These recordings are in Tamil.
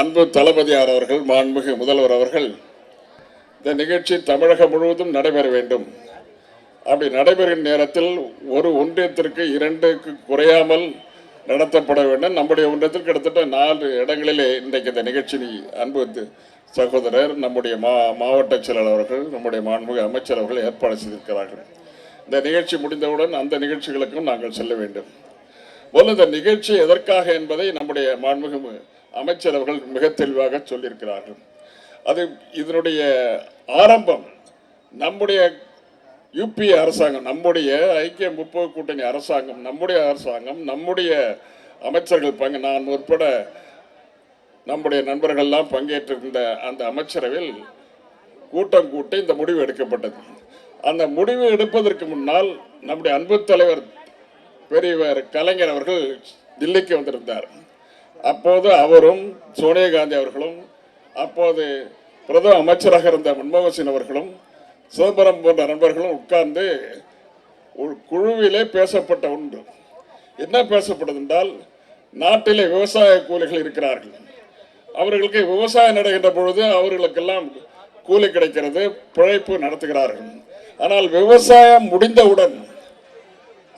அன்பு தளபதியார் அவர்கள் மாண்புமிகு முதல்வர் அவர்கள் இந்த நிகழ்ச்சி தமிழகம் முழுவதும் நடைபெற வேண்டும். அப்படி நடைபெறும் நேரத்தில் ஒரு ஒன்றியத்திற்கு இரண்டுக்கு குறையாமல் நடத்தப்பட வேண்டும். நம்முடைய ஒன்றியத்தில் கிட்டத்தட்ட நாலு இடங்களிலே இன்றைக்கு இந்த நிகழ்ச்சி அன்பு சகோதரர் நம்முடைய மா மாவட்ட செயலாளர் அவர்கள் நம்முடைய மாண்புமிகு அமைச்சர் அவர்கள் ஏற்பாடு செய்திருக்கிறார்கள். இந்த நிகழ்ச்சி முடிந்தவுடன் அந்த நிகழ்ச்சிகளுக்கும் நாங்கள் செல்ல வேண்டும். முதல்ல இந்த நிகழ்ச்சி எதற்காக என்பதை நம்முடைய மாண்புமிகு அமைச்சர் அவர்கள் மிக தெளிவாக சொல்லியிருக்கிறார்கள். அது இதனுடைய ஆரம்பம் நம்முடைய யூபிஏ அரசாங்கம் நம்முடைய ஐக்கிய முற்போக்கு கூட்டணி அரசாங்கம் நம்முடைய அரசாங்கம் நம்முடைய அமைச்சர்கள் பங்கு நான் உட்பட நம்முடைய நண்பர்கள்லாம் பங்கேற்றிருந்த அந்த அமைச்சரவையில் கூட்டம் கூட்டி இந்த முடிவு எடுக்கப்பட்டது. அந்த முடிவு எடுப்பதற்கு முன்னால் நம்முடைய அன்பு தலைவர் பெரியவர் கலைஞர் அவர்கள் தில்லிக்கு வந்திருந்தார். அப்போது அவரும் சோனியா காந்தி அவர்களும் அப்போது பிரதம அமைச்சராக இருந்த மன்மோகன் சிங் அவர்களும் சிதம்பரம் போன்ற நண்பர்களும் உட்கார்ந்து ஒரு குழுவிலே பேசப்பட்ட ஒன்று. என்ன பேசப்பட்டது என்றால் நாட்டிலே விவசாய கூலிகள் இருக்கிறார்கள். அவர்களுக்கு விவசாயம் நடக்கின்ற பொழுது அவர்களுக்கெல்லாம் கூலி கிடைக்கிறது பிழைப்பு நடத்துகிறார்கள். ஆனால் விவசாயம் முடிந்தவுடன்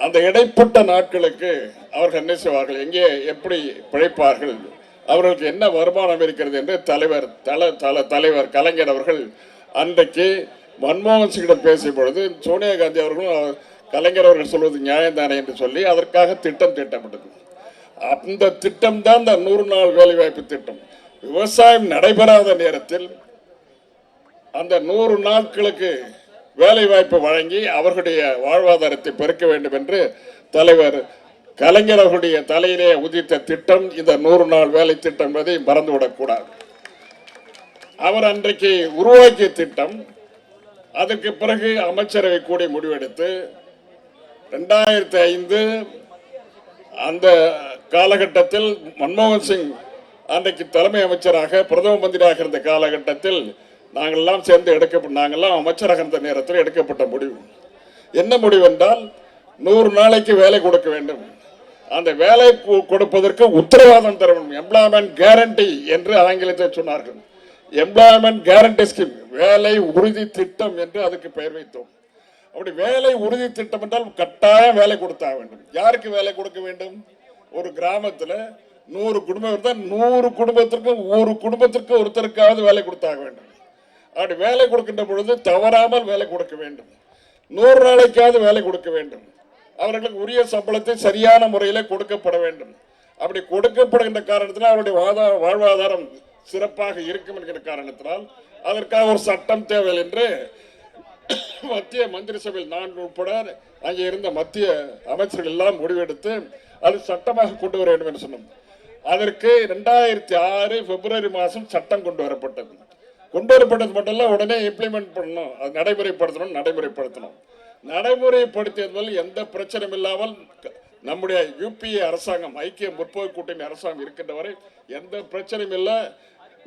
அந்த இடைப்பட்ட நாட்களுக்கு அவர்கள் என்ன செய்வார்கள்? எங்கே எப்படி பிழைப்பார்கள்? அவர்களுக்கு என்ன வருமானம் இருக்கிறது என்று தலைவர் தல தல தலைவர் கலைஞர் அவர்கள் அன்றைக்கு மன்மோகன் சிங்கிடம் பேசிய பொழுது சோனியா காந்தி அவர்களும் கலைஞர் அவர்கள் சொல்வது நியாயம்தானே என்று சொல்லி அதற்காக திட்டம் திட்டப்பட்டது அந்த திட்டம் தான் இந்த நூறு நாள் வேலைவாய்ப்பு திட்டம். விவசாயம் நடைபெறாத நேரத்தில் அந்த நூறு நாட்களுக்கு வேலை வாய்ப்பு வழங்கி அவர்களுடைய வாழ்வாதாரத்தை பெருக்க வேண்டும் என்று தலைவர் கலைஞர் அவர்களுடைய தலையிலே உதித்த திட்டம் இந்த நூறு நாள் வேலை திட்டம் என்பதை மறந்துவிடக்கூடாது அவர் அன்றைக்கு உருவாக்கிய திட்டம் அதற்கு பிறகு அமைச்சரவை கூடி முடிவெடுத்து ரெண்டாயிரத்தி ஐந்து அந்த காலகட்டத்தில் மன்மோகன் சிங் அன்றைக்கு தலைமை அமைச்சராக பிரதம மந்திரியாக இருந்த காலகட்டத்தில் நாங்கள்லாம் சேர்ந்து எடுக்கப்பட்ட நாங்கள்லாம் அமைச்சராக இருந்த நேரத்தில் எடுக்கப்பட்ட முடிவு. என்ன முடிவு என்றால் நூறு நாளைக்கு வேலை கொடுக்க வேண்டும். அந்த வேலை கொடுப்பதற்கு உத்தரவாதம் தர வேண்டும் எம்ப்ளாய்மெண்ட் கேரண்டி என்று ஆங்கிலத்தில் சொன்னார்கள். எம்ப்ளாய்மெண்ட் கேரண்டி ஸ்கீம் வேலை உறுதி திட்டம் என்று அதுக்கு பெயர் வைத்தோம். அப்படி வேலை உறுதி திட்டம் என்றால் கட்டாயம் வேலை கொடுத்தாக வேண்டும். யாருக்கு வேலை கொடுக்க வேண்டும்? ஒரு கிராமத்தில் நூறு குடும்பம் இருந்தால் நூறு குடும்பத்திற்கும் ஒரு குடும்பத்திற்கு ஒருத்தருக்காவது வேலை கொடுத்தாக வேண்டும். அப்படி வேலை கொடுக்கின்ற பொழுது தவறாமல் வேலை கொடுக்க வேண்டும். நூறு நாளைக்காவது வேலை கொடுக்க வேண்டும். அவர்களுக்கு உரிய சம்பளத்தை சரியான முறையில் கொடுக்கப்பட வேண்டும். அப்படி கொடுக்கப்படுகின்ற காரணத்தினால் அவருடைய வாதா- வாழ்வாதாரம் சிறப்பாக இருக்கும் என்கிற காரணத்தினால் அதற்காக ஒரு சட்டம் தேவை என்று மத்திய மந்திரி சபையில் நான் உட்பட அங்கே இருந்த மத்திய அமைச்சர்கள் எல்லாம் முடிவெடுத்து அது சட்டமாக கொண்டு வர வேண்டும் என்று சொன்னோம். அதற்கு ரெண்டாயிரத்தி ஆறு பிப்ரவரி மாதம் சட்டம் கொண்டு வரப்பட்டது. கொண்டு வரப்பட்டது மட்டும் இல்லை உடனே இம்ப்ளிமெண்ட் பண்ணணும். அது நடைமுறைப்படுத்தணும் நடைமுறைப்படுத்தணும். நடைமுறைப்படுத்தியது போல் எந்த பிரச்சனையும் இல்லாமல் நம்முடைய யூபிஏ அரசாங்கம் ஐக்கிய முற்போக்கு கூட்டணி அரசாங்கம் இருக்கின்ற வரை எந்த பிரச்சனையும் இல்லை.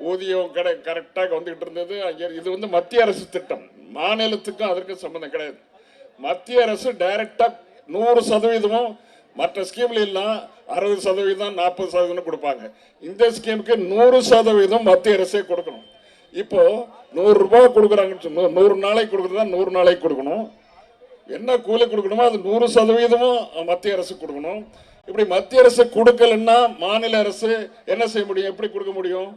ஊதியம் கடை கரெக்டாக வந்துகிட்டு இருந்தது. அங்கே இது வந்து மத்திய அரசு திட்டம். மாநிலத்துக்கும் அதற்கும் சம்பந்தம் கிடையாது. மத்திய அரசு டைரக்டாக நூறு சதவீதமும் மற்ற ஸ்கீம்ல எல்லாம் அறுபது சதவீதம் நாற்பது சதவீதம் கொடுப்பாங்க. இந்த ஸ்கீமுக்கு நூறு சதவீதம் மத்திய அரசே கொடுக்கணும். இப்போ நூறு ரூபாய் கொடுக்குறாங்கன்னு சொன்னோம். நூறு நாளைக்கு கொடுக்குறதா நூறு நாளைக்கு கொடுக்கணும். என்ன கூலி கொடுக்கணுமோ அது நூறு சதவீதமும் மத்திய அரசு கொடுக்கணும். இப்படி மத்திய அரசு கொடுக்கலன்னா மாநில அரசு என்ன செய்ய முடியும்? எப்படி கொடுக்க முடியும்?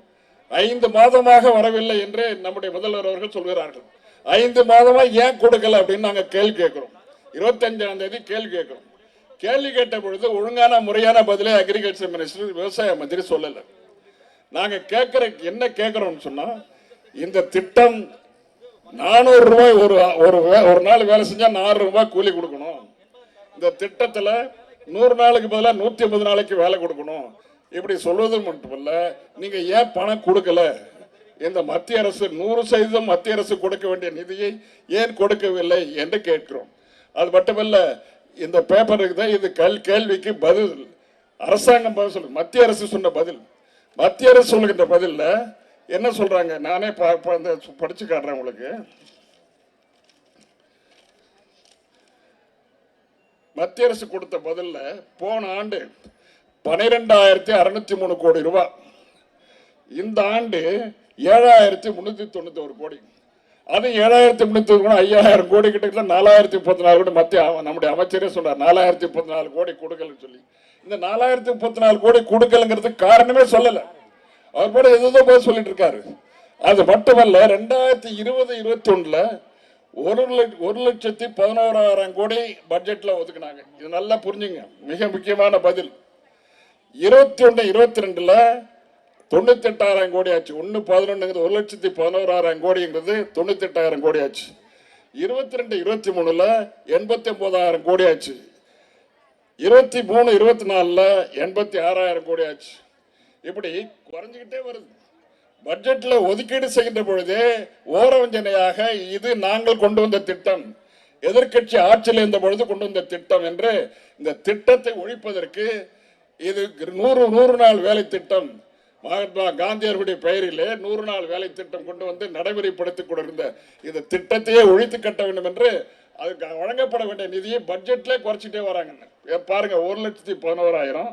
ஐந்து மாதமாக வரவில்லை என்று நம்முடைய முதல்வர் அவர்கள் சொல்கிறார்கள். ஐந்து மாதமா ஏன் கொடுக்கல அப்படின்னு நாங்கள் கேள்வி கேட்கிறோம். இருபத்தஞ்சாம் தேதி கேள்வி கேட்கிறோம். கேள்வி கேட்ட பொழுது ஒழுங்கான முறையான பதிலே அக்ரிகல்ச்சர் மினிஸ்டர் விவசாய மந்திரி சொல்லலை. நாங்கள் கேட்குற என்ன கேட்குறோம்னு சொன்னால் இந்த திட்டம் நானூறு ரூபாய் ஒரு ஒரு ஒரு நாள் வேலை செஞ்சா நானூறு ரூபாய் கூலி கொடுக்கணும். இந்த திட்டத்தில் நூறு நாளுக்கு பதிலாக நூற்றி ஐம்பது நாளைக்கு வேலை கொடுக்கணும். இப்படி சொல்வது மட்டுமல்ல நீங்கள் ஏன் பணம் கொடுக்கல? இந்த மத்திய அரசு நூறு சதவீதம் மத்திய அரசு கொடுக்க வேண்டிய நிதியை ஏன் கொடுக்கவில்லை என்று கேட்கிறோம். அது மட்டுமல்ல இந்த பேப்பருக்கு தான் இது கல் கேள்விக்கு பதில். அரசாங்கம் பதில் சொல்லு மத்திய அரசு சொன்ன பதில். மத்திய அரசு சொல்லுகின்ற பதிலில் என்ன சொல்றாங்க? நானே இந்த படிச்சு காட்டுறேன் உங்களுக்கு. மத்திய அரசு கொடுத்த பதிலில் போன ஆண்டு பனிரெண்டாயிரத்தி அறுநூத்தி மூணு கோடி ரூபாய் இந்த ஆண்டு ஏழாயிரத்தி முன்னூத்தி தொண்ணூத்தி ஒரு கோடி. அது ஏழாயிரத்தி முன்னூத்தி கோடி ஐயாயிரம் கோடி கிட்ட நாலாயிரத்தி முப்பத்தி நாலு கோடி மத்திய நம்முடைய அமைச்சரே சொன்னார் நாலாயிரத்தி முப்பத்தி நாலு கோடி கொடுக்கலன்னு சொல்லி. இந்த நாலாயிரத்தி முப்பத்தி நாலு கோடி கொடுக்கலங்கிறதுக்கு காரணமே சொல்லலை. அவர் பாட எதோ போய் சொல்லிட்டு இருக்காரு. அது மட்டுமல்ல ரெண்டாயிரத்தி இருபது இருபத்தி ஒண்ணுல ஒரு லட்ச- ஒரு லட்சத்தி பதினோராயிரம் கோடி பட்ஜெட்ல ஒதுக்குனாங்க. இது நல்லா புரிஞ்சுங்க. மிக முக்கியமான பதில். இருபத்தி ஒன்று இருபத்தி ரெண்டுல தொண்ணூத்தி எட்டாயிரம் கோடி ஆச்சு. ஒன்று பதினொன்றுங்கிறது ஒரு லட்சத்தி பதினோராயிரம் கோடிங்கிறது தொண்ணூத்தி எட்டாயிரம் கோடி ஆச்சு. இருபத்தி ரெண்டு இருபத்தி மூணுல எண்பத்தி ஒன்பதாயிரம் கோடி ஆச்சு. இருபத்தி மூணு இருபத்தி நாலில் எண்பத்தி ஆறாயிரம் கோடி ஆச்சு. இப்படி குறைஞ்சுக்கிட்டே வருது. பட்ஜெட்ல ஒதுக்கீடு செய்கின்ற பொழுதே ஓரவஞ்சனையாக இது நாங்கள் கொண்டு வந்த திட்டம். எதிர்க்கட்சி ஆட்சியில் இருந்த பொழுது கொண்டு வந்த திட்டம் என்று இந்த திட்டத்தை ஒழிப்பதற்கு இது நூறு நூறு நாள் வேலை திட்டம். மகாத்மா காந்தியர்களுடைய பெயரிலே நூறு நாள் வேலை திட்டம் கொண்டு வந்து நடைமுறைப்படுத்திக் கொண்டிருந்த இந்த திட்டத்தையே ஒழித்து கட்ட வேண்டும் என்று அதுக்கு வழங்கப்பட வேண்டிய நிதியை பட்ஜெட்டில் குறைச்சிட்டே வராங்க. பாருங்க ஒரு லட்சத்தி பதினோராயிரம்.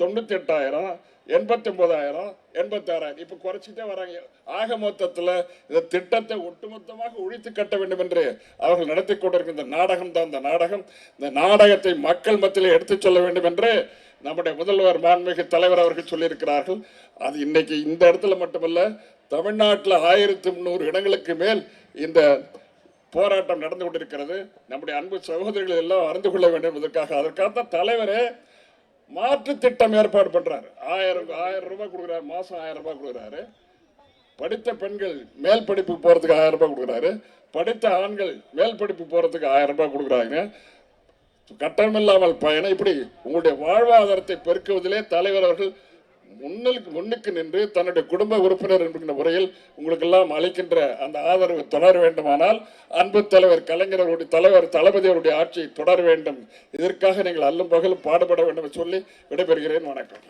தொண்ணூத்தி எட்டாயிரம் எண்பத்தி ஒன்பதாயிரம் எண்பத்தாறாயிரம். இப்ப குறைச்சிட்டே வராங்க. ஆக மொத்தத்துல இந்த திட்டத்தை ஒட்டுமொத்தமாக ஒழித்து கட்ட வேண்டும் என்று அவர்கள் நடத்தி கொண்டிருக்கிற நாடகம் தான் இந்த நாடகம். இந்த நாடகத்தை மக்கள் மத்தியில் எடுத்துச் சொல்ல வேண்டும் என்று நம்முடைய முதல்வர் மாண்புமிகு தலைவர் அவர்கள் சொல்லியிருக்கிறார்கள். அது இன்னைக்கு இந்த இடத்துல மட்டுமல்ல தமிழ்நாட்டில் ஆயிரத்தி முந்நூறு இடங்களுக்கு மேல் இந்த போராட்டம் நடந்து கொண்டிருக்கிறது. நம்முடைய அன்பு சகோதரிகள் எல்லாம் அறிந்து கொள்ள வேண்டும். என்பதற்காக அதற்காக தலைவரே மாற்று திட்டம் ஏற்பாடு பண்றாரு. ஆயிரம் ஆயிரம் ரூபாய் கொடுக்குறாரு மாசம் ஆயிரம் ரூபாய் கொடுக்குறாரு. படித்த பெண்கள் மேல் படிப்பு போறதுக்கு ஆயிரம் ரூபாய் கொடுக்குறாரு. படித்த ஆண்கள் மேல் படிப்பு போறதுக்கு ஆயிரம் ரூபாய் கொடுக்குறாங்க. கட்டணமில்லாமல் பயணம் இப்படி உங்களுடைய வாழ்வாதாரத்தை பெருக்குவதிலே தலைவர் அவர்கள் முன்னுக்கு முன்னுக்கு நின்று தன்னுடைய குடும்ப உறுப்பினர் என்கின்ற முறையில் உங்களுக்கெல்லாம் அளிக்கின்ற அந்த ஆதரவு தொடர வேண்டுமானால் அன்பு தலைவர் கலைஞர் அவருடைய தலைவர் தளபதி அவருடைய ஆட்சியை தொடர வேண்டும். இதற்காக நீங்கள் அல்லும் பகலும் பாடுபட வேண்டும் சொல்லி விடைபெறுகிறேன். வணக்கம்.